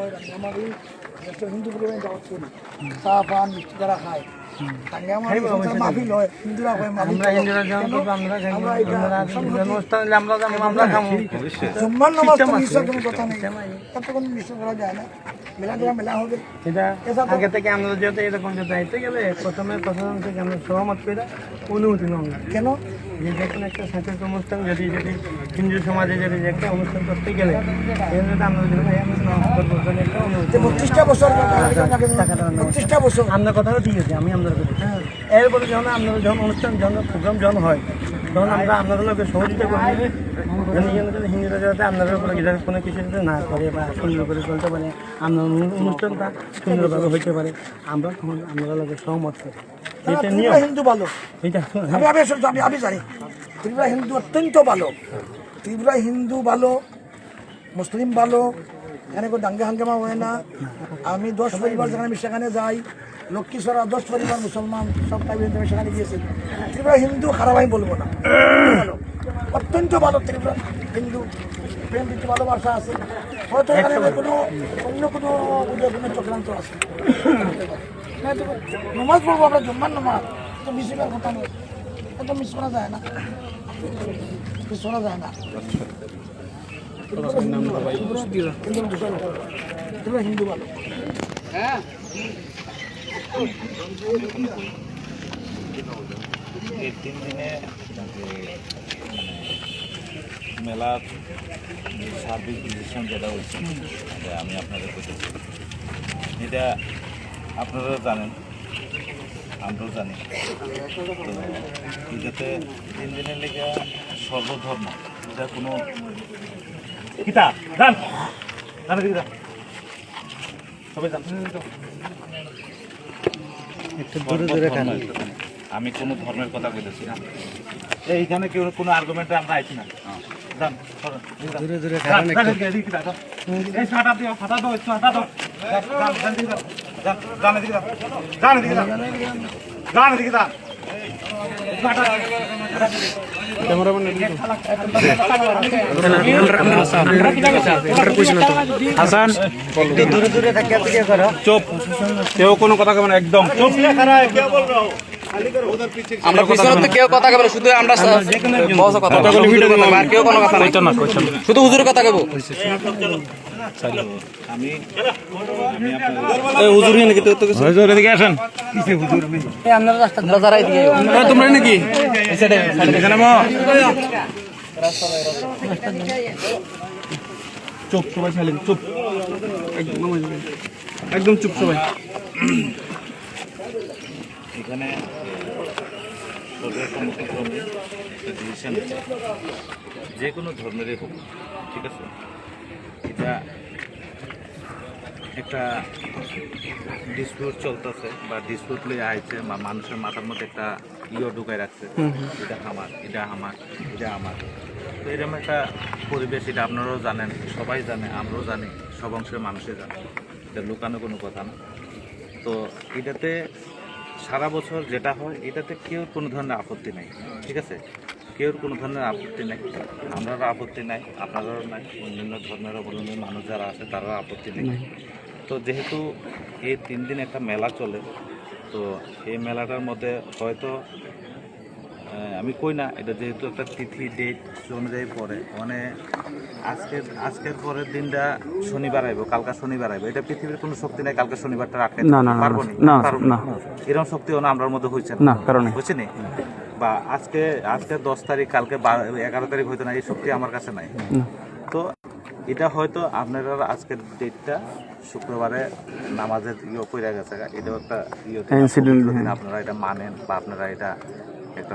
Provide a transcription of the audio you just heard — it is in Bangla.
হয় রাঙ্গামারি একটা হিন্দু পরিবারে দাওয়াত করি চা পান মিষ্টি তারা খায়। কথা আগে থেকে আমরা যেহেতু এরকম দায়িত্ব গেলে প্রথমে প্রশাসন থেকে আমরা সহমত করে অনুমতি নেওয়া কেন? যে যে কোনো একটা সাংস্কৃতিক অনুষ্ঠান যদি যদি হিন্দু সমাজে যদি যে একটা অনুষ্ঠান করতে গেলে আমরা কথাও ঠিক আছে আমি আপনার কথা এরপরে যখন আপনার যখন অনুষ্ঠান যখন প্রোগ্রাম যখন হয় তখন আমরা আপনাদের লোকের সহযোগিতা করি। হিন্দুরা যাতে আপনাদের উপরে কোনো কিছু যাতে না করে বা সুন্দর করে চলতে পারে আপনার অনুষ্ঠানটা সুন্দরভাবে হইতে পারে আমরা তখন আপনাদের লোকের সহমত করি। এটা নিয়ম। ত্রিপুরা হিন্দু ভালো এটা আমি আমি জানি। ত্রিপুরা হিন্দু অত্যন্ত ভালো ত্রিপুরা হিন্দু ভালো মুসলিম ভালো এখানে কোনো দাঙ্গা হাঙ্গামা হয় না। আমি দশ পরিবার যেখানে আমি সেখানে যাই। লক্ষ্মীশ্বরা দশ পরিবার মুসলমান সব টাইপের আমি সেখানে গিয়েছি। ত্রিপুরা হিন্দু খারাপ আমি বলব না। অত্যন্ত ভালো ত্রিপুরা হিন্দু। প্রেম প্রীতি ভালোবাসা আছে। হয়তো এখানে কোনো অন্য কোনো কোনো চক্রান্ত আছে। তো নমাজ পড়ব আমরা জুম্মার নমাজ। তো মিস করার কথা নয়। এত মিস করা যায় না। মিস করা যায় না। হিন্দু ভালো। এই তিন দিনে মেলার সার্বিক ডিসিশন যেটা হচ্ছে আমি আপনাদের বলতেছি এটা আপনারা জানেন, আমরাও জানি। এটাতে তিন দিনের লেগে সর্বধর্ম। এটা কোনো কিতা জান জানে। কিতা জান। আমি কোনো ধর্মের কথা বলতেছি না এইখানে কেউ কোনো আর্গুমেন্টে আমরা আইছি না দূরে দূরে যান। এই ছাতা দিও, ছাতা দাও, একটু ছাতা দাও। যান। ছাতা দিও। হাসান দূরে দূরে থাকে থেকে করো চুপ। কেউ কোনো কথা কবে না একদম চুপ। আমরা পিছনে কেউ কথা কবে না, শুধু আমরা কথা আর কেউ কোনো কথা নাই শুধু হুজুরের কথা কব আমি আমি আপনাদের এই হুজুর এনে কিন্তু তো কিছু হুজুর এদিকে আসেন। এই আপনারা রাস্তা আমরা যারা এদিকে এই তোমরা নাকি? চুপ সবাই সাইলেন্ট চুপ। একদম একদম চুপ সবাই। এখানে যে কোনো ধর্মেরই হোক ঠিক আছে? এটা একটা ডিসপিউট চলতেছে বা ডিসপিউট লয়ে আইছে বা মানুষের মাথার মধ্যে একটা ইয়ে ঢুকাই রাখছে। এটা আমার এটা আমার এটা আমার। তো এরকম একটা পরিবেশ এটা আপনারাও জানেন সবাই জানে আমরাও জানি সব অংশের মানুষই জানে। এটা লুকানো কোনো কথা না। তো এটাতে সারা বছর যেটা হয় এটাতে কেউ কোনো ধরনের আপত্তি নাই ঠিক আছে? কেউ কোনো ধরনের আপত্তি নাই। আমরারও আপত্তি নাই আপনারাও নাই অন্যান্য ধর্মের অবলম্বী মানুষ যারা আছে তারাও আপত্তি নেই। তো যেহেতু এই তিন দিন একটা মেলা চলে তো এই মেলাটার মধ্যে হয়তো আমি কই না এটা যেহেতু একটা তিথি ডেট অনুযায়ী পড়ে। মানে আজকের আজকের পরের দিনটা শনিবার আইব কালকা শনিবার আইব। এটা পৃথিবীর কোনো শক্তি নাই কালকে শনিবারটা রাখে। না, না, না, পারব না, এরকম শক্তিও না আমরার মধ্যে হয়েছে না, কারণে। বুঝছেনি বা আজকে আজকে দশ তারিখ কালকে এগারো তারিখ হইতো না এই শক্তি আমার কাছে নাই। তো এটা হয়তো আপনারা আজকের ডেটটা শুক্রবারে নামাজের ইয়ে করে গেছে এটাও একটা ইয়ে আপনারা এটা মানেন বা আপনারা এটা একটা